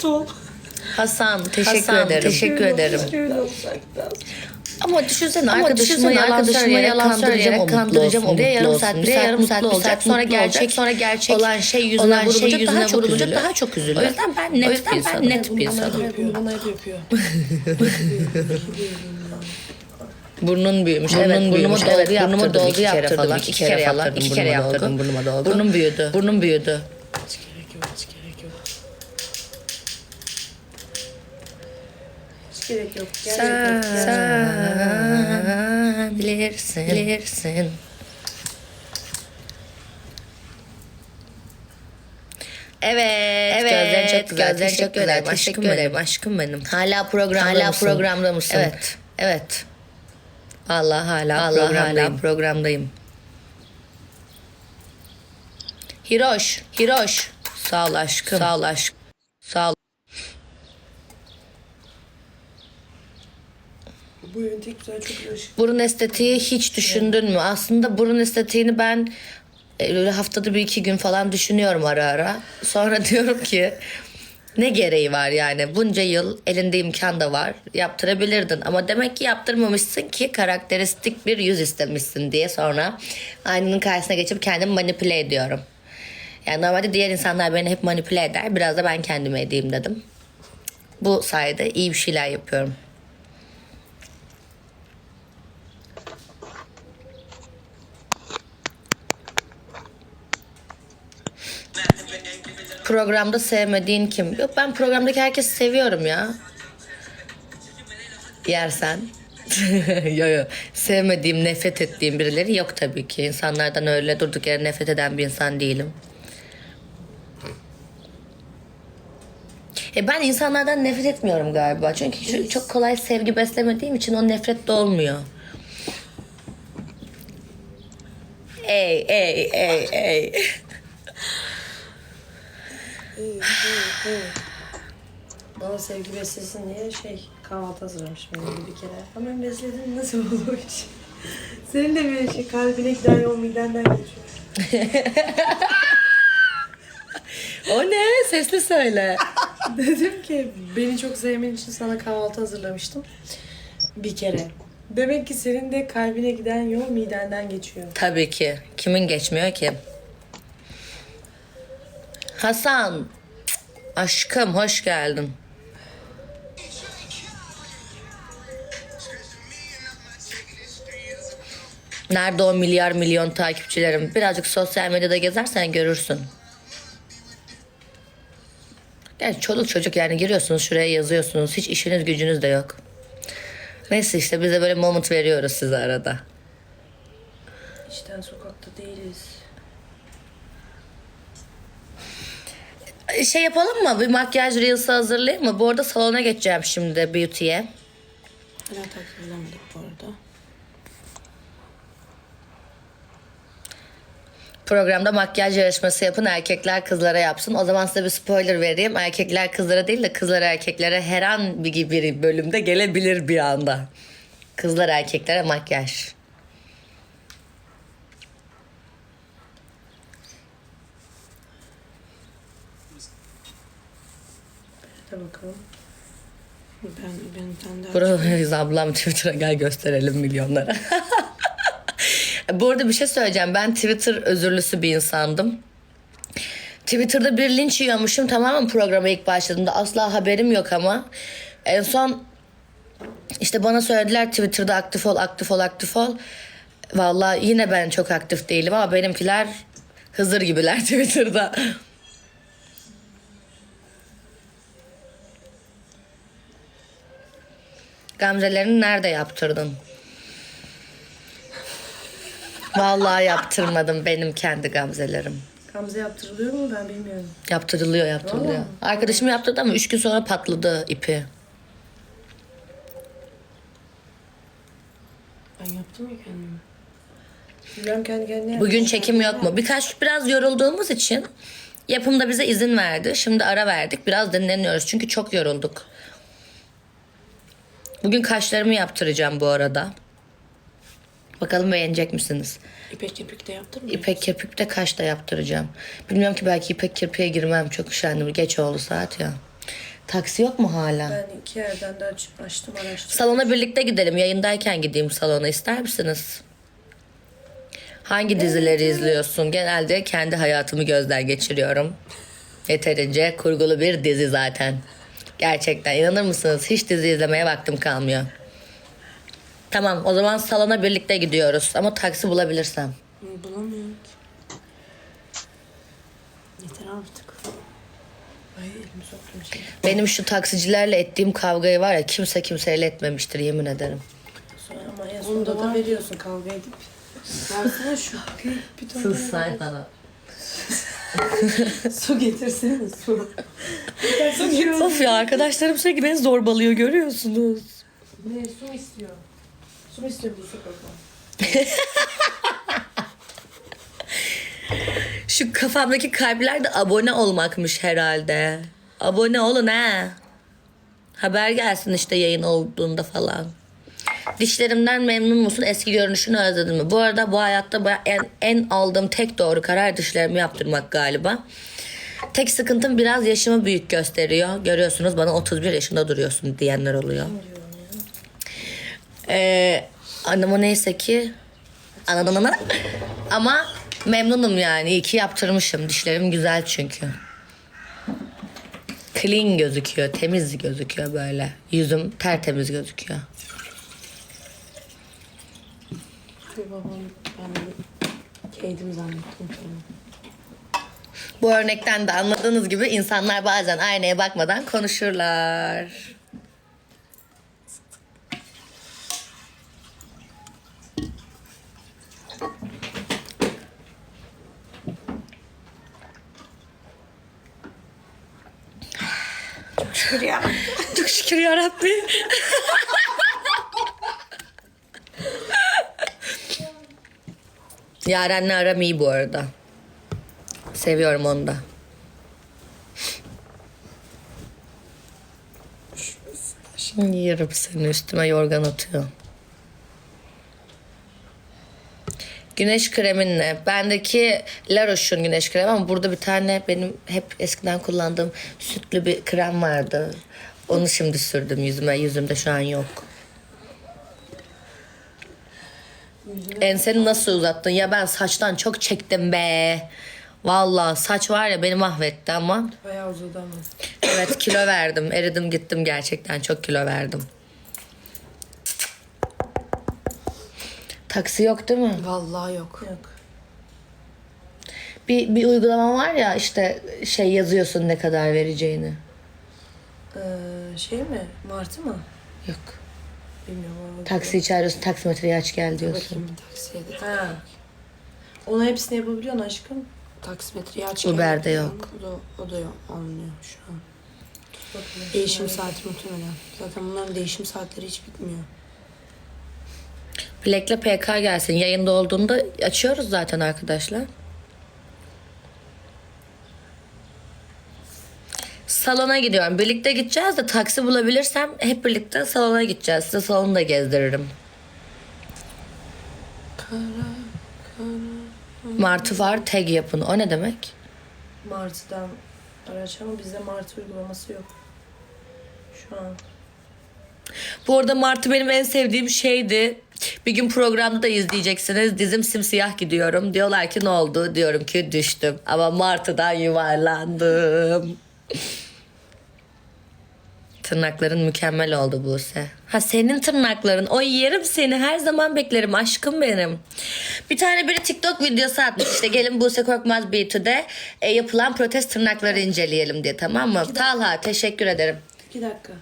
dürüst ol. Hasan teşekkür Hasan, ederim. Teşekkür ederim. Ama düşünsene Ama arkadaşıma düşünsene yalan arkadaşıma söyleyerek yalan kandıracağım, söyleyerek o mutlu kandıracağım, olsun o diye mutlu yarım olsun saat, bir yarım saat, bir olacak. saat Sonra gerçek, sonra gerçek Olan şey yüzüne olan şey daha yüzüne çok vurulunca üzülür. daha çok üzülür. O yüzden ben net O yüzden bir ben insanım. net bir insanım. Bunu bana hep yapıyor. Burnun büyümüş. Burnun evet, büyümüş. burnumu dolgu Evet, yaptırdım. burnumu dolgu yaptırdım. falan. İki kere falan. İki kere burnuma yaptırdım. Burnuma dolgu. Burnum büyüdü. Burnum büyüdü. Hiç gerek yok, hiç gerek yok. Gerek yok. Gerçekten. Sen, sen bilirsin. bilirsin. Evet, evet. Gözlerin çok güzel. gözlerin çok güzel. Aşkım benim. Aşkım benim. Hala programda Hala mısın? programda mısın? Evet. Evet. Allah hala Allah programdayım. hala programdayım. Hiroş, Hiroş. Sağ ol aşkım. Sağ ol aşkım. Sağ ol. Bu evin tek güzel çok ışık. Burun estetiği hiç düşündün mü? Aslında burun estetiğini ben e, haftada bir iki gün falan düşünüyorum ara ara. Sonra diyorum ki ne gereği var yani bunca yıl elinde imkan da var yaptırabilirdin ama demek ki yaptırmamışsın ki karakteristik bir yüz istemişsin diye sonra aynanın karşısına geçip kendimi manipüle ediyorum. Yani normalde diğer insanlar beni hep manipüle eder biraz da ben kendime edeyim dedim. Bu sayede iyi bir şeyler yapıyorum. Programda sevmediğin kim? Yok ben programdaki herkesi seviyorum ya. Yersen. yo yo. Sevmediğim, nefret ettiğim birileri yok tabii ki. İnsanlardan öyle durduk yere nefret eden bir insan değilim. E ben insanlardan nefret etmiyorum galiba. Çünkü çok kolay sevgi beslemediğim için o nefret de olmuyor. Ey ey ey ey. Bana sevgi beslesin diye şey kahvaltı hazırlamış benim bir kere. Ben besledim nasıl oldu o iş? Senin de bir şey kalbine giden yol midenden geçiyor. O ne? Sesli söyle. Dedim ki beni çok sevmen için sana kahvaltı hazırlamıştım. Bir kere. Demek ki senin de kalbine giden yol midenden geçiyor. Tabii ki. Kimin geçmiyor ki? Hasan. Aşkım hoş geldin. Nerede o milyar milyon takipçilerim? Birazcık sosyal medyada gezersen görürsün. Yani çoluk çocuk yani giriyorsunuz şuraya yazıyorsunuz. Hiç işiniz gücünüz de yok. Neyse işte bize böyle moment veriyoruz size arada. İşten sokakta değiliz. Şey yapalım mı? Bir makyaj reels'i hazırlayayım mı? Bu arada salona geçeceğim şimdi beauty'ye. Hala takılamadık bu arada. Programda makyaj yarışması yapın erkekler kızlara yapsın. O zaman size bir spoiler vereyim. Erkekler kızlara değil de kızlar erkeklere her an bir, bir bölümde gelebilir bir anda. Kızlar erkeklere makyaj. Hadi bakalım. Ben, ben daha Buradayız ablam Twitter'a gel gösterelim milyonlara. Bu arada bir şey söyleyeceğim. Ben Twitter özürlüsü bir insandım. Twitter'da bir linç yiyormuşum tamamen programa ilk başladığımda. Asla haberim yok ama. En son işte bana söylediler Twitter'da aktif ol, aktif ol, aktif ol. Vallahi yine ben çok aktif değilim ama benimkiler Hızır gibiler Twitter'da. Gamzelerini nerede yaptırdın? Vallahi yaptırmadım benim kendi gamzelerim. Gamze yaptırılıyor mu ben bilmiyorum. Yaptırılıyor yaptırılıyor. Vallahi. Arkadaşım yaptırdı ama üç gün sonra patladı ipi. Ben yaptım ya kendimi. Ben kendi kendine Bugün çekim yok mu? Birkaç biraz yorulduğumuz için yapımda bize izin verdi. Şimdi ara verdik. Biraz dinleniyoruz çünkü çok yorulduk. Bugün kaşlarımı yaptıracağım bu arada. Bakalım beğenecek misiniz? İpek kirpik de yaptın mı? İpek kirpikte kaş da yaptıracağım. Bilmiyorum ki belki ipek kirpiğe girmem. Çok üşendim. Geç oldu saat ya. Taksi yok mu hala? Ben iki yerden de aç, açtım araştırdım. Salona birlikte gidelim. Yayındayken gideyim salona ister misiniz? Hangi dizileri izliyorsun? Genelde kendi hayatımı gözden geçiriyorum. Yeterince kurgulu bir dizi zaten. Gerçekten inanır mısınız? Hiç dizi izlemeye vaktim kalmıyor. Tamam o zaman salona birlikte gidiyoruz. Ama taksi bulabilirsem. Bulamıyorum ki. Yeter artık. Ay elimi soktum. Benim şu taksicilerle ettiğim kavgayı var ya kimse kimseyle etmemiştir yemin ederim. Sonra ama sonunda da var. veriyorsun kavga edip. Versene şu. Bir ton Sus bana. su getirsene su. Of ya arkadaşlarım sürekli beni zorbalıyor görüyorsunuz. Ne su istiyor? Su istiyor bu sokakta? Şu kafamdaki kalpler de abone olmakmış herhalde. Abone olun ha. Haber gelsin işte yayın olduğunda falan. Dişlerimden memnun musun? Eski görünüşünü özledin mi? Bu arada bu hayatta en, en aldığım tek doğru karar dişlerimi yaptırmak galiba. Tek sıkıntım biraz yaşımı büyük gösteriyor. Görüyorsunuz bana 31 yaşında duruyorsun diyenler oluyor. Ee, ama neyse ki Anladın Ama memnunum yani. İyi ki yaptırmışım. Dişlerim güzel çünkü. Clean gözüküyor. Temiz gözüküyor böyle. Yüzüm tertemiz gözüküyor. Babam ben kedim zannettim. Bu örnekten de anladığınız gibi insanlar bazen aynaya bakmadan konuşurlar. Şükür ya. Çok şükür yarabbim. Yaren'le aram iyi bu arada. Seviyorum onu da. Şimdi yerim seni üstüme yorgan atıyor. Güneş kremin ne? Bendeki La Roche'un güneş kremi ama burada bir tane benim hep eskiden kullandığım sütlü bir krem vardı. Onu şimdi sürdüm yüzüme. Yüzümde şu an yok. Enseni nasıl uzattın? Ya ben saçtan çok çektim be. Vallahi saç var ya beni mahvetti ama. Bayağı uzadı ama. Evet kilo verdim. Eridim gittim gerçekten. Çok kilo verdim. Taksi yok değil mi? Vallahi yok. Yok. Bir, bir uygulama var ya işte şey yazıyorsun ne kadar vereceğini. Ee, şey mi? Martı mı? Yok. Bilmiyorum. ama- Taksi çağırıyorsun taksimetreyi aç gel diyorsun. Bakayım bir taksiye de. Ha. Onu hepsini yapabiliyorsun aşkım. Taksimetreyi aç. Uber'de yok. O da, o da yok. Olmuyor şu an. Bakın. Değişim saati muhtemelen. Zaten bunların değişim saatleri hiç bitmiyor. Bilekle PK gelsin. Yayında olduğunda açıyoruz zaten arkadaşlar. Salona gidiyorum. Birlikte gideceğiz de taksi bulabilirsem hep birlikte salona gideceğiz. Size salonu da gezdiririm. Martı var tag yapın. O ne demek? Martı'dan araç ama bizde Martı uygulaması yok. Şu an. Bu arada Martı benim en sevdiğim şeydi. Bir gün programda da izleyeceksiniz. Dizim simsiyah gidiyorum. Diyorlar ki ne oldu? Diyorum ki düştüm. Ama Martı'dan yuvarlandım. Tırnakların mükemmel oldu Buse. Ha senin tırnakların. O yerim seni. Her zaman beklerim aşkım benim. Bir tane biri TikTok videosu atmış. İşte gelin Buse Korkmaz B2'de e, yapılan protest tırnakları inceleyelim diye tamam mı? Talha teşekkür ederim. İki dakika.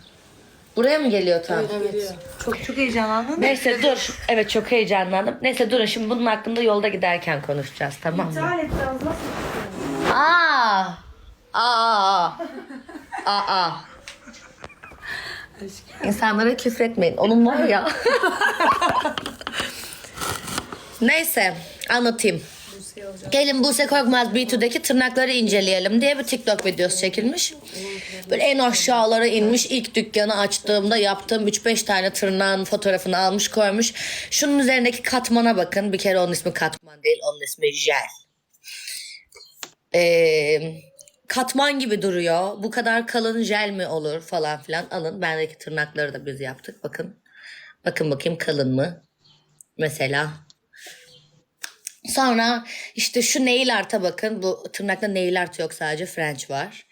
Buraya mı geliyor Talha? Evet. Geliyor. Çok çok heyecanlandın. Neyse dur. Evet çok heyecanlandım. Neyse durun şimdi bunun hakkında yolda giderken konuşacağız tamam mı? Et biraz nasıl? Aa! Aa! Aa! İnsanlara küfretmeyin. Onun var ya. Neyse anlatayım. Gelin Buse Korkmaz B2'deki tırnakları inceleyelim diye bir TikTok videosu çekilmiş. Böyle en aşağılara inmiş ilk dükkanı açtığımda yaptığım 3-5 tane tırnağın fotoğrafını almış koymuş. Şunun üzerindeki katmana bakın. Bir kere onun ismi katman değil onun ismi jel. Ee, katman gibi duruyor. Bu kadar kalın jel mi olur falan filan. Alın bendeki tırnakları da biz yaptık. Bakın. Bakın bakayım kalın mı? Mesela. Sonra işte şu nail art'a bakın. Bu tırnakta nail art yok sadece French var.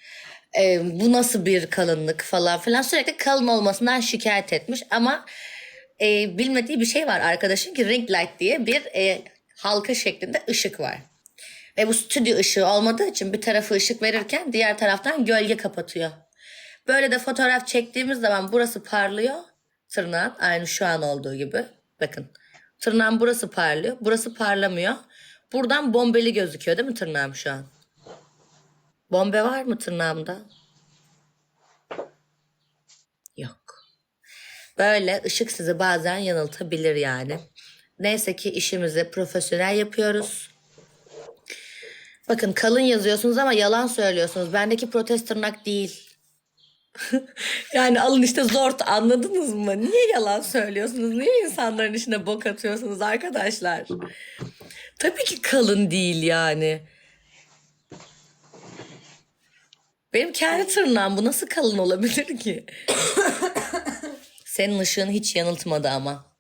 Ee, bu nasıl bir kalınlık falan filan. Sürekli kalın olmasından şikayet etmiş. Ama e, bilmediği bir şey var arkadaşın ki ring light diye bir e, halka şeklinde ışık var. Ve bu stüdyo ışığı olmadığı için bir tarafı ışık verirken diğer taraftan gölge kapatıyor. Böyle de fotoğraf çektiğimiz zaman burası parlıyor. Tırnağın aynı şu an olduğu gibi. Bakın tırnağın burası parlıyor. Burası parlamıyor. Buradan bombeli gözüküyor değil mi tırnağım şu an? Bombe var mı tırnağımda? Yok. Böyle ışık sizi bazen yanıltabilir yani. Neyse ki işimizi profesyonel yapıyoruz. Bakın kalın yazıyorsunuz ama yalan söylüyorsunuz. Bendeki protez tırnak değil. yani alın işte zort anladınız mı? Niye yalan söylüyorsunuz? Niye insanların içine bok atıyorsunuz arkadaşlar? Tabii ki kalın değil yani. Benim kendi tırnağım bu nasıl kalın olabilir ki? Senin ışığın hiç yanıltmadı ama.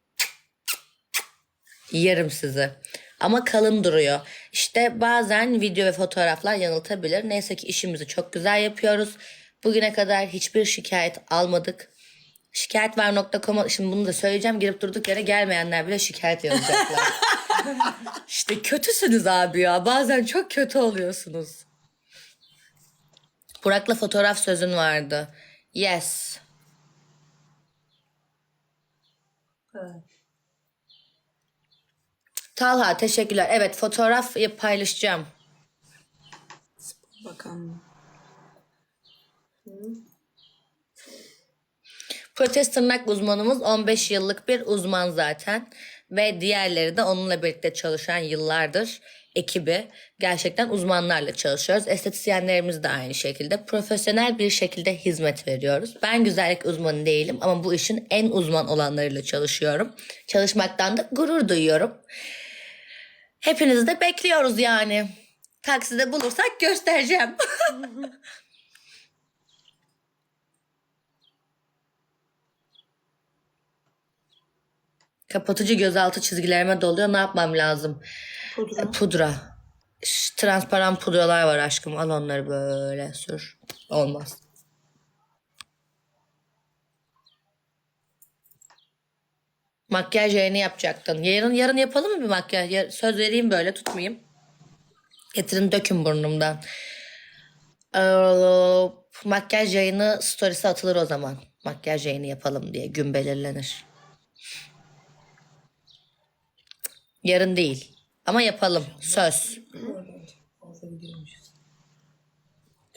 Yerim sizi. Ama kalın duruyor. İşte bazen video ve fotoğraflar yanıltabilir. Neyse ki işimizi çok güzel yapıyoruz. Bugüne kadar hiçbir şikayet almadık. Şikayetvar.com'a şimdi bunu da söyleyeceğim. Girip durduk yere gelmeyenler bile şikayet yazacaklar. işte kötüsünüz abi ya. Bazen çok kötü oluyorsunuz. Burak'la fotoğraf sözün vardı. Yes. Evet. Talha teşekkürler. Evet fotoğraf paylaşacağım. Bakalım. Protest tırnak uzmanımız 15 yıllık bir uzman zaten. Ve diğerleri de onunla birlikte çalışan yıllardır ekibi. Gerçekten uzmanlarla çalışıyoruz. Estetisyenlerimiz de aynı şekilde. Profesyonel bir şekilde hizmet veriyoruz. Ben güzellik uzmanı değilim ama bu işin en uzman olanlarıyla çalışıyorum. Çalışmaktan da gurur duyuyorum. Hepinizi de bekliyoruz yani. Takside bulursak göstereceğim. Kapatıcı gözaltı çizgilerime doluyor. Ne yapmam lazım? Pudra. Pudra. Ş- Transparan pudralar var aşkım. Al onları böyle sür. Olmaz. Makyaj yayını yapacaktın. Yarın yarın yapalım mı bir makyaj? Ya- Söz vereyim böyle tutmayayım. Getirin dökün burnumdan. Ee, makyaj yayını storiesi atılır o zaman. Makyaj yayını yapalım diye gün belirlenir. Yarın değil. Ama yapalım. Söz.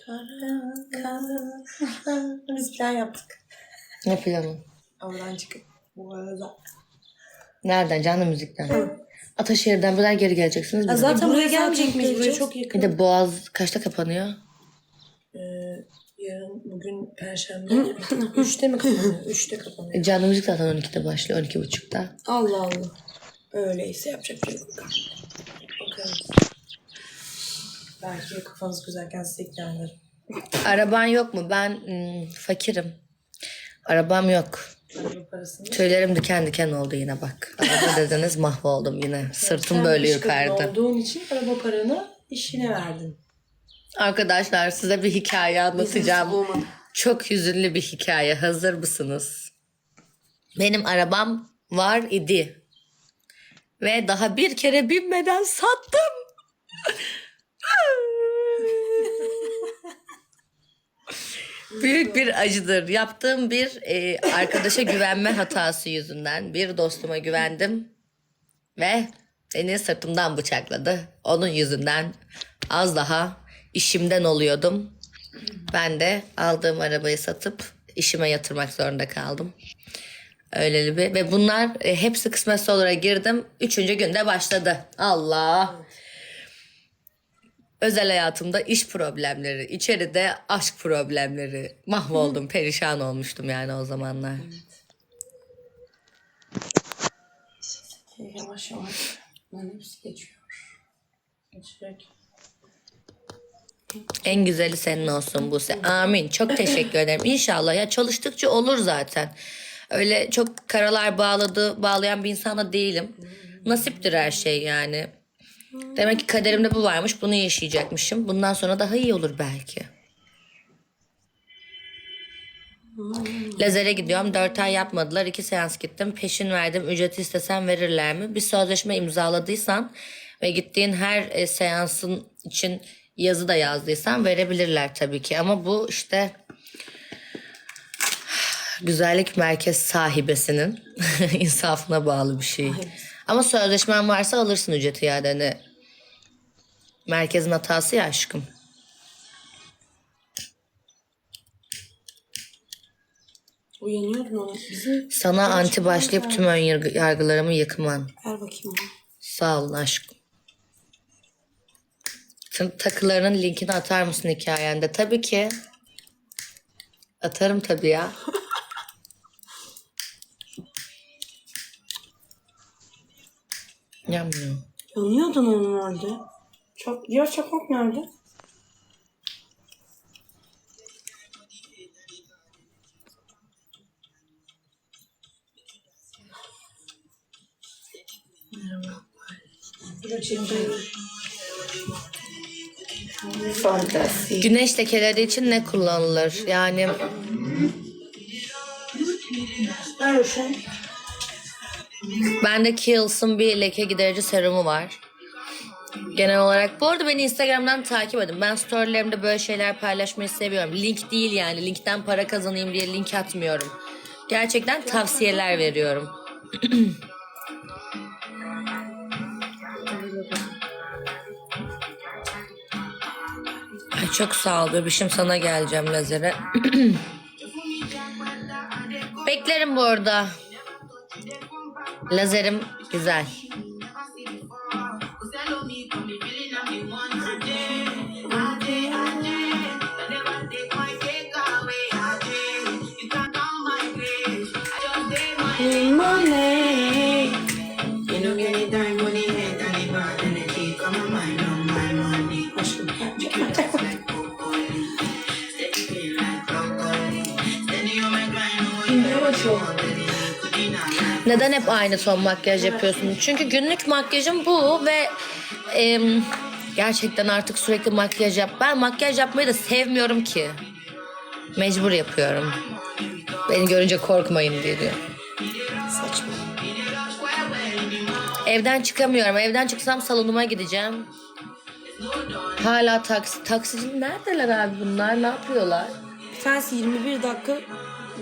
Kara, kara. Biz plan yaptık. Ne planı? Oradan çıkıp bu arada. Nereden? Canlı müzikten. Ataşehir'den buradan geri geleceksiniz. Ya mi? zaten buraya gelmeyecek miyiz? Buraya çok yakın. Bir de Boğaz kaçta kapanıyor? Ee, yarın bugün perşembe. Üçte mi kapanıyor? Üçte kapanıyor. E, canlı müzik zaten 12'de başlıyor. 12.30'da. Allah Allah. Öyleyse yapacak bir şey yok. Bakarız. Belki kafanız güzelken size ikna ederim. Araban yok mu? Ben hmm, fakirim. Arabam yok. Araba parasını. Tüylerim diken diken oldu yine bak. Araba dediniz mahvoldum yine. Sırtım Sen böyle iş kadını yukarıda. olduğun için araba paranı işine verdin. Arkadaşlar size bir hikaye anlatacağım. olmadı. Çok hüzünlü bir hikaye. Hazır mısınız? Benim arabam var idi. Ve daha bir kere binmeden sattım. Büyük bir acıdır. Yaptığım bir e, arkadaşa güvenme hatası yüzünden bir dostuma güvendim ve beni sırtımdan bıçakladı. Onun yüzünden az daha işimden oluyordum. Ben de aldığım arabayı satıp işime yatırmak zorunda kaldım. Öyle bir ve bunlar e, hepsi kısmetse olur'a girdim. Üçüncü günde başladı. Allah. Özel hayatımda iş problemleri, içeride aşk problemleri. Mahvoldum, perişan olmuştum yani o zamanlar. Yavaş yavaş. Ben hepsi geçiyor. Geçecek. En güzeli senin olsun Buse. Amin. Çok teşekkür ederim. İnşallah ya çalıştıkça olur zaten. Öyle çok karalar bağladı, bağlayan bir insan da değilim. Nasiptir her şey yani. Demek ki kaderimde bu varmış. Bunu yaşayacakmışım. Bundan sonra daha iyi olur belki. Lazere gidiyorum. Dört ay yapmadılar. iki seans gittim. Peşin verdim. Ücreti istesem verirler mi? Bir sözleşme imzaladıysan ve gittiğin her e, seansın için yazı da yazdıysan verebilirler tabii ki. Ama bu işte güzellik merkez sahibesinin insafına bağlı bir şey. Ama sözleşmen varsa alırsın ücreti yani. Hani merkezin hatası ya aşkım. Uyanıyordun ama bizim Sana anti başlayıp tüm ön yargı- yargılarımı yıkman. ver bakayım. Sağ olun aşkım. Tüm takılarının linkini atar mısın hikayende? Tabii ki. Atarım tabii ya. Yanmıyor. Yanıyordun onun nerede? Çok, diğer çakmak nerede? Fantasi. Güneş lekeleri için ne kullanılır? Yani Ver şey. Bende Kiehl's'ın bir leke giderici serumu var. Genel olarak. Bu arada beni Instagram'dan takip edin. Ben storylerimde böyle şeyler paylaşmayı seviyorum. Link değil yani. Linkten para kazanayım diye link atmıyorum. Gerçekten tavsiyeler veriyorum. Ay çok sağ ol bebişim sana geleceğim lazere. Beklerim bu arada. Lazerim güzel. Money. You Neden hep aynı ton makyaj yapıyorsun? Çünkü günlük makyajım bu ve em, gerçekten artık sürekli makyaj yap. Ben makyaj yapmayı da sevmiyorum ki. Mecbur yapıyorum. Beni görünce korkmayın diye diyor. Saçma. Evden çıkamıyorum. Evden çıksam salonuma gideceğim. Hala taksi. Taksici neredeler abi bunlar? Ne yapıyorlar? Bir tanesi 21 dakika